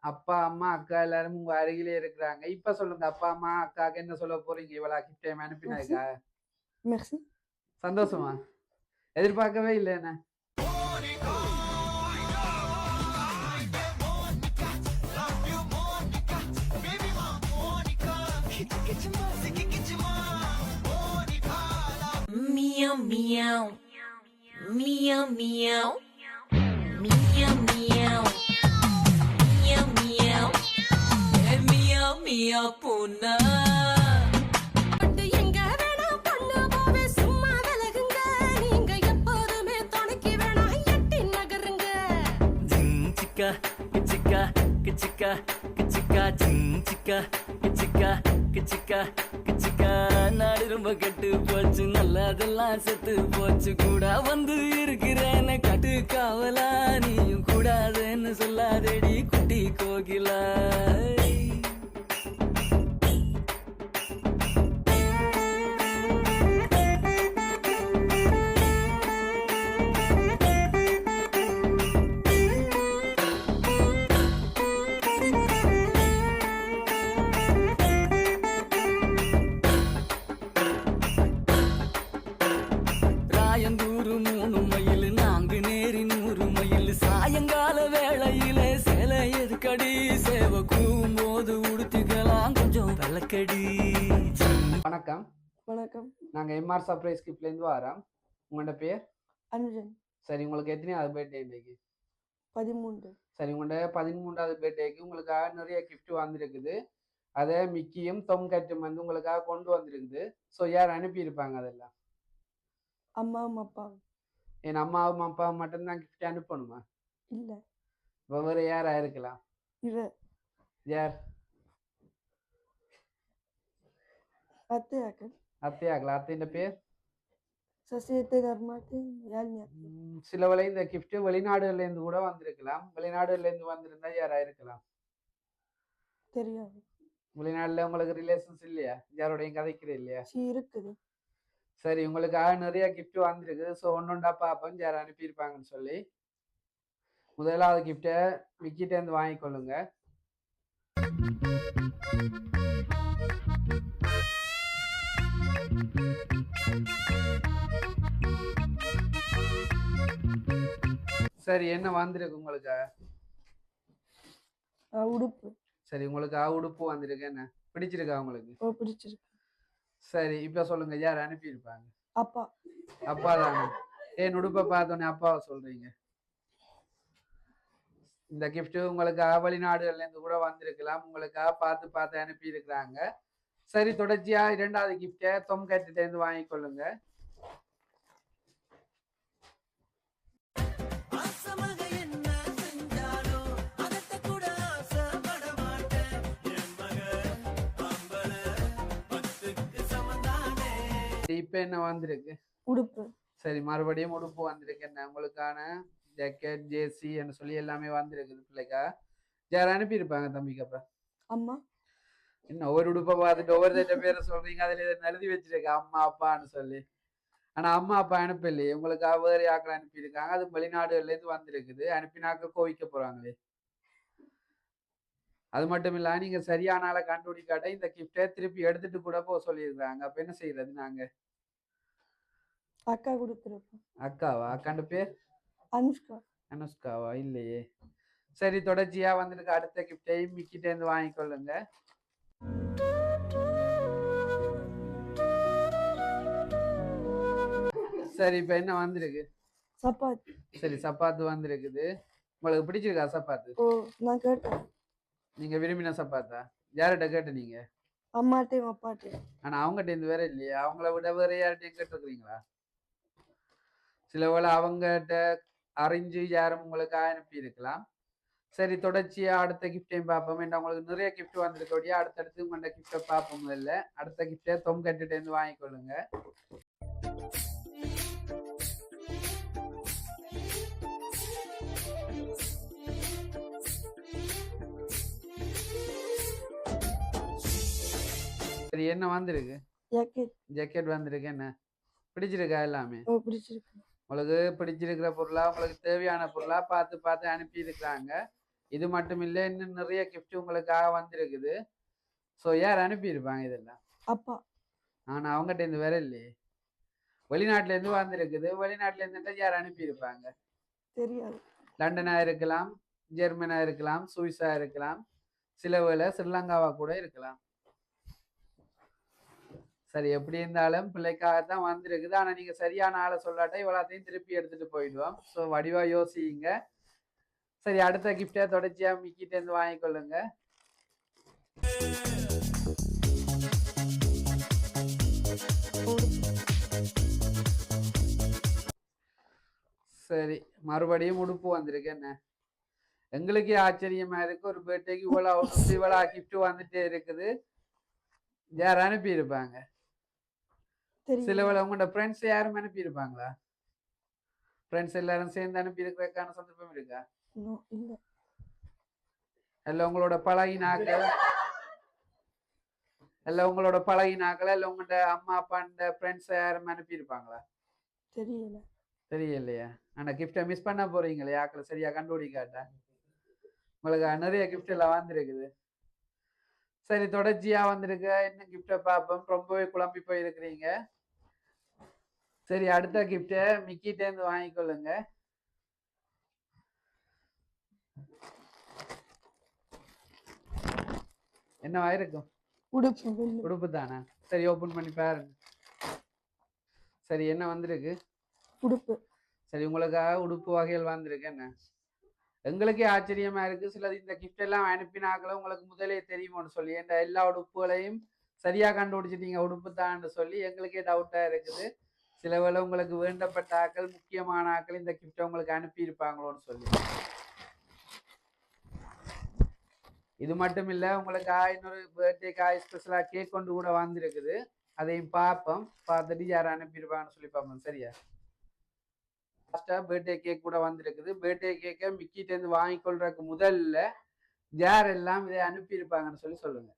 அப்பா அம்மா அக்கா எல்லாரும் உங்க அருகிலே இருக்கிறாங்க இப்ப சொல்லுங்க அப்பா அம்மா அக்காக்கு என்ன சொல்ல போறீங்க இவ்வளவு கிஃப்ட் டைம் அனுப்பினாக்கா. சந்தோஷமா எதிர்பார்க்கவே இல்லை என்ன meow. Meow meow. Meow ஜிங் சிக்கா கிச்சிக்கா கிச்சிக்கா கிச்சிக்கா ஜிங் சிக்கா கிச்சிக்கா கிச்சிக்கா கிச்சிக்கா. நாடு ரொம்ப கெட்டு போச்சு நல்லதெல்லாம் செத்து போச்சு. கூட வந்து இருக்கிறேன்னு கட்டு காவலா. நீயும் கூடாதுன்னு சொல்லாதேடி குட்டி கோகிலா. எம்ஆர் சர்ப்ரைஸ் கிஃப்ட்ல இருந்து வரோம் உங்களோட பேர்? அனுஜன். சரி உங்களுக்கு எத்தனையாவது பர்த்டே இன்னைக்கு பதிமூன்று. சரி உங்களோட பதிமூன்றாவது பர்த்டேக்கு உங்களுக்காக நிறைய gift வந்திருக்குது. அதை மிக்கியும் தொம் கட்டும் வந்து உங்களுக்காக கொண்டு வந்திருக்குது. ஸோ யார் அனுப்பியிருப்பாங்க அதெல்லாம்? அம்மாவும் அப்பாவும். என் அம்மாவும் அப்பாவும் மட்டும்தான் கிஃப்ட் அனுப்பணுமா? இல்ல. வேறு யாரா இருக்கலாம்? இவ. யார்? அத்தையாக்கள் அத்தையாக்கலாம் அத்தைன்ற பேர்? சசியத்தை தர்மாத்தை யாழ்னியா ம், சில வேளை இந்த gift வெளிநாடுகள்ல இருந்து கூட வந்திருக்கலாம். வெளிநாடுகள்ல இருந்து வந்திருந்தா யாரா இருக்கலாம்? தெரியாது. வெளிநாடுல உங்களுக்கு ரிலேஷன்ஸ் இல்லையா? யாரோடையும் கதைக்கிற இல்லையா? இருக்குது. சரி உங்களுக்காக நிறைய gift வந்திருக்கு. ஸோ ஒன்னொண்டா பார்ப்போம் யார் அனுப்பியிருப்பாங்கன்னு சொல்லி. முதலாவது கிஃப்டை விக்கிட்ட இருந்து வாங்கிக்கொள்ளுங்க. சரி என்ன வந்திருக்கு உங்களுக்கு? உடுப்பு. சரி உங்களுக்கு உடுப்பு வந்திருக்கு என்ன? பிடிச்சிருக்கா உங்களுக்கு? பிடிச்சிருக்கு. சரி இப்ப சொல்லுங்க யார் அனுப்பியிருப்பாங்க? அப்பா. அப்பா தானே? ஏன் உடுப்பை பார்த்தோன்னே அப்பாவை சொல்றீங்க? இந்த gift உங்களுக்கு வெளிநாடுகள்ல இருந்து கூட வந்திருக்கலாம். உங்களுக்காக பார்த்து பார்த்து அனுப்பி இருக்கிறாங்க சரி தொடர்ச்சியா இரண்டாவது கிஃப்டை தொம் கட்டிட்ட இருந்து வாங்கிக்கொள்ளுங்க. இப்ப என்ன வந்திருக்கு? உடுப்பு. சரி மறுபடியும் உடுப்பு வந்திருக்கு. என்ன உங்களுக்கான ஜாக்கெட் ஜேசி சொல்லி எல்லாமே வந்திருக்குது பிள்ளைக்கா. யார் அனுப்பியிருப்பாங்க தம்பிக்கு அப்ப? அம்மா. என்ன ஒரு உடுப்பை பார்த்துட்டு ஒவ்வொரு தட்ட பேரை சொல்றீங்க அதுல இதை எழுதி வச்சிருக்க அம்மா அப்பான்னு சொல்லி. ஆனா அம்மா அப்பா அனுப்பலையே. உங்களுக்கு வேறு ஆக்கள் அனுப்பியிருக்காங்க? அது வெளிநாடுகள்ல இருந்து வந்திருக்குது. அனுப்பினாக்க கோவிக்க போறாங்களே. அது மட்டும் இல்ல நீங்க சரியான ஆளை கண்டுபிடிக்காட்ட இந்த கிஃப்டை திருப்பி எடுத்துட்டு கூட போக சொல்லியிருக்காங்க அப்ப என்ன செய்யறது நாங்க? அக்கா கொடுத்துருப்போம் அக்காவா? அக்காண்ட பேர்? அனுஷ்கா. அனுஷ்காவா? இல்லையே. சரி தொடர்ச்சியா வந்துருக்கு. அடுத்த கிஃப்டையும் மிக்கிட்ட இருந்து வாங்கிக்கொள்ளுங்க. சரி இப்ப என்ன வந்திருக்கு? சப்பாத்தி. சரி சப்பாத்து வந்திருக்குது. உங்களுக்கு பிடிச்சிருக்கா சப்பாத்து? ஓ நான் கேட்டேன். நீங்க விரும்பின சப்பாத்தா? யார்கிட்ட கேட்டு நீங்க? அம்மாட்டையும் அப்பாட்டையும். ஆனா அவங்ககிட்ட இருந்து வேற இல்லையே. அவங்கள விட வேற யார்கிட்டயும் கேட்டுருக்கீங்களா சில வேளை அவங்ககிட்ட அறிஞ்சு யாரும் உங்களுக்கு அனுப்பி இருக்கலாம் சரி தொடர்ச்சியா அடுத்த கிஃப்டையும் பார்ப்போம். ஏன்னா உங்களுக்கு நிறைய கிஃப்ட் வந்திருக்கோடியா அடுத்தடுத்து உங்கள்ட்ட கிஃப்டை பார்ப்போம் முதல்ல அடுத்த கிஃப்டை தொம் கட்டுட்டு இருந்து வாங்கிக்கொள்ளுங்க சரி என்ன வந்திருக்கு? ஜாக்கெட் ஜாக்கெட் வந்திருக்கு. என்ன? பிடிச்சிருக்கா எல்லாமே? பிடிச்சிருக்கு. உங்களுக்கு பிடிச்சிருக்கிற பொருளா உங்களுக்கு தேவையான பொருளா பார்த்து பார்த்து அனுப்பி இருக்கிறாங்க. இது மட்டும் இல்லை இன்னும் நிறைய கிஃப்ட் உங்களுக்காக வந்திருக்குது. ஸோ யார் அனுப்பியிருப்பாங்க இதெல்லாம்? அப்பா. ஆனால் அவங்ககிட்ட இருந்து வேற இல்லையே. வெளிநாட்டுல இருந்து வந்திருக்குது. வெளிநாட்டுல இருந்து யார் அனுப்பியிருப்பாங்க? தெரியாது. லண்டனா இருக்கலாம் ஜெர்மனா இருக்கலாம் சுவிஸா இருக்கலாம் சில வேளை ஸ்ரீலங்காவா கூட இருக்கலாம். சரி எப்படி இருந்தாலும் பிள்ளைக்காகத்தான் வந்திருக்குது. ஆனா நீங்க சரியான ஆளை சொல்லாட்டா இவ்வளோத்தையும் திருப்பி எடுத்துட்டு போயிடுவோம். ஸோ வடிவா யோசிங்க. சரி அடுத்த கிஃப்டை தொடர்ச்சியா மிக்கிட்ட இருந்து வாங்கிக்கொள்ளுங்க சரி மறுபடியும் உடுப்பு வந்திருக்கு. என்ன? எங்களுக்கே ஆச்சரியமா இருக்கு. ஒரு பேட்டைக்கு இவ்வளோ இவ்வளோ கிஃப்ட் வந்துட்டே இருக்குது. யார் அனுப்பியிருப்பாங்க? சில வேளை உங்களோட ஃப்ரெண்ட்ஸ் யாரும் அனுப்பியிருப்பாங்களா? ஃப்ரெண்ட்ஸ் எல்லாரும் சேர்ந்து அனுப்பியிருக்கிறதுக்கான சந்தர்ப்பம் இருக்கா? இல்ல. உங்களோட பழகினாக்கள் இல்ல உங்களோட பழகினாக்கள் இல்ல உங்களோட அம்மா அப்பாண்ட ஃப்ரெண்ட்ஸ் யாரும் அனுப்பியிருப்பாங்களா? தெரியல. தெரியலையா. ஆனா கிஃப்டை மிஸ் பண்ண போறீங்களே? ஆக்களை சரியா கண்டுபிடிக்காட்டா? உங்களுக்கு நிறைய gift எல்லாம் வந்திருக்குது. சரி தொடர்ச்சியா வந்திருக்கு. என்ன கிஃப்டை பார்ப்போம்? ரொம்பவே குழம்பி போயிருக்கிறீங்க. சரி அடுத்த கிஃப்டை மிக்கிட்டேருந்து வாங்கிக்கொள்ளுங்க. என்னவா இருக்கும் உடுப்பு உடுப்பு தானே? சரி ஓபன் பண்ணி பாருங்க. சரி என்ன வந்திருக்கு? உடுப்பு. சரி உங்களுக்காக உடுப்பு வகைகள் வந்திருக்கு. என்ன? எங்களுக்கே ஆச்சரியமா இருக்கு. சிலது இந்த gift எல்லாம் அனுப்பினாக்களும் உங்களுக்கு முதலே தெரியுமோன்னு சொல்லி. இந்த எல்லா உடுப்புகளையும் சரியா கண்டுபிடிச்சிட்டீங்க உடுப்பு தான்னு சொல்லி எங்களுக்கே டவுட்டா இருக்குது. சில உங்களுக்கு வேண்டப்பட்ட ஆக்கள் முக்கியமான ஆக்கள் இந்த gift உங்களுக்கு அனுப்பியிருப்பாங்களோன்னு சொல்லி. இது மட்டும் இல்லை உங்களுக்கு இன்னொரு பர்த்டேக்காக ஸ்பெஷலாக கேக் கொண்டு கூட வந்திருக்குது. அதையும் பார்ப்போம் பார்த்துட்டு யார் அனுப்பியிருப்பாங்கன்னு சொல்லி பார்ப்போம் சரியா? லாஸ்டா பர்த்டே கேக் கூட வந்திருக்குது. பர்த்டே கேக்கை மிக்கிட்டேருந்து வாங்கி கொள்றதுக்கு முதல்ல யார் எல்லாம் இதை அனுப்பியிருப்பாங்கன்னு சொல்லி சொல்லுங்க.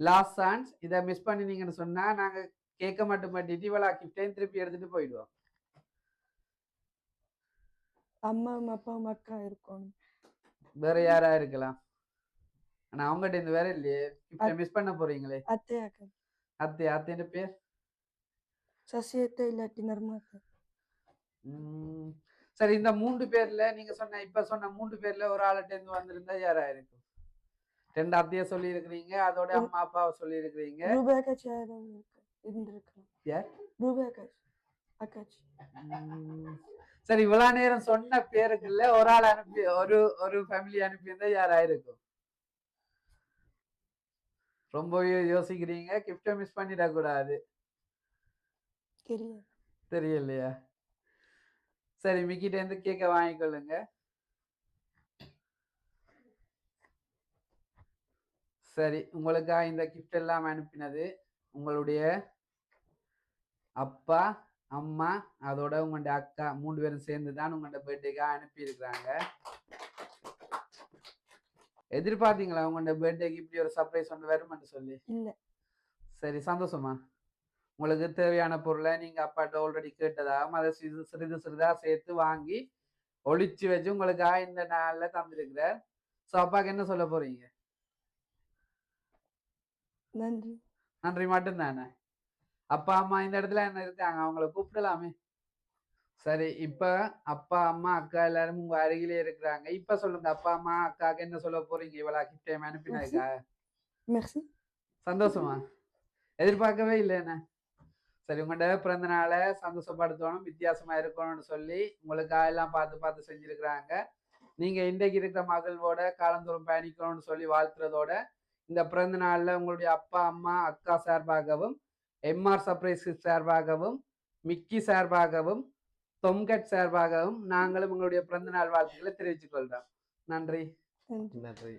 லாஸ்ட் சான்ஸ் இதை மிஸ் பண்ணினீங்கன்னு சொன்னால் நாங்கள் கேட்க மட்டும் இவ்வளோ கிஃப்டையும் திருப்பி எடுத்துட்டு போயிடுவோம். அம்மாவும் அப்பாவும் அக்கா இருக்கணும். வேற யாரா இருக்கலாம்? ஆனா அவங்ககிட்ட இருந்து வேற இல்லையே. கிஃப்டை மிஸ் பண்ண போறீங்களே. அத்தை அக்கா. அத்தை அத்தைன்ற பேர்? சசியத்தை இல்லாட்டி நர்மாத்தை சரி இந்த மூன்று பேர்ல நீங்க சொன்ன இப்ப சொன்ன மூன்று பேர்ல ஒரு ஆள்கிட்ட இருந்து வந்திருந்தா யாரா இருக்கும்? ரெண்டு அத்தைய சொல்லி இருக்கிறீங்க அதோட அம்மா அப்பாவை சொல்லி இருக்கிறீங்க இருந்திருக்கலாம் யார்? அக்காச்சி சரி இவ்வளவு நேரம் சொன்ன பேருக்குள்ள ஒரு ஆள் அனுப்பி ஒரு ஒரு ஃபேமிலி அனுப்பியிருந்தா யாரா இருக்கும் ரொம்ப யோசிக்கிறீங்க. கிஃப்டை மிஸ் பண்ணிடக்கூடாது. தெரியாது தெரியலையா? சரி மிக்கிட்ட இருந்து கேக்க வாங்கிக்கொள்ளுங்க. சரி உங்களுக்காக இந்த கிஃப்ட் எல்லாம் அனுப்பினது? உங்களுடைய அப்பா அம்மா அதோட உங்களுடைய அக்கா மூணு பேரும் சேர்ந்து தான் உங்களோட பர்த்டேக்காக அனுப்பியிருக்கிறாங்க. எதிர்பார்த்தீங்களா உங்களோட பர்த்டேக்கு இப்படி ஒரு சர்ப்ரைஸ் ஒன்று வருமென்று சொல்லி? இல்ல. சரி சந்தோஷமா? உங்களுக்கு தேவையான பொருளை நீங்க அப்பாட்ட ஆல்ரெடி கேட்டதாகவும் அதை சிறிது சிறிது சிறிதா சேர்த்து வாங்கி ஒளிச்சு வச்சு உங்களுக்காக இந்த நாள்ல தந்திருக்கிறார். ஸோ அப்பாக்கு என்ன சொல்ல போறீங்க? நன்றி. நன்றி மட்டும்தானே? அப்பா அம்மா இந்த இடத்துல என்ன இருக்காங்க? அவங்கள கூப்பிடலாமே. சரி இப்ப அப்பா அம்மா அக்கா எல்லாரும் உங்க அருகிலே இருக்கிறாங்க. இப்ப சொல்லுங்க அப்பா அம்மா அக்காக்கு என்ன சொல்ல போறீங்க? இவ்வளவு கிஃப்ட் அனுப்பினாக்கா? சந்தோஷமா? எதிர்பார்க்கவே இல்லை என்ன? சரி உங்கள்கிட்ட பிறந்த நாளை சந்தோஷப்படுத்தணும் வித்தியாசமா இருக்கணும்னு சொல்லி உங்களுக்காக எல்லாம் பார்த்து பார்த்து செஞ்சிருக்கிறாங்க. நீங்க இன்றைக்கு இருக்கிற மகிழ்வோட காலந்தோறும் பயணிக்கணும்னு சொல்லி வாழ்த்துறதோட இந்த பிறந்த நாள்ல உங்களுடைய அப்பா அம்மா அக்கா சார்பாகவும் எம்ஆர் சர்ப்ரைஸ் சார்பாகவும் மிக்கி சார்பாகவும் தொம்கட் சார்பாகவும் நாங்களும் உங்களுடைய பிறந்த நாள் வாழ்த்துக்களை தெரிவித்துக் கொள்றோம். நன்றி. நன்றி.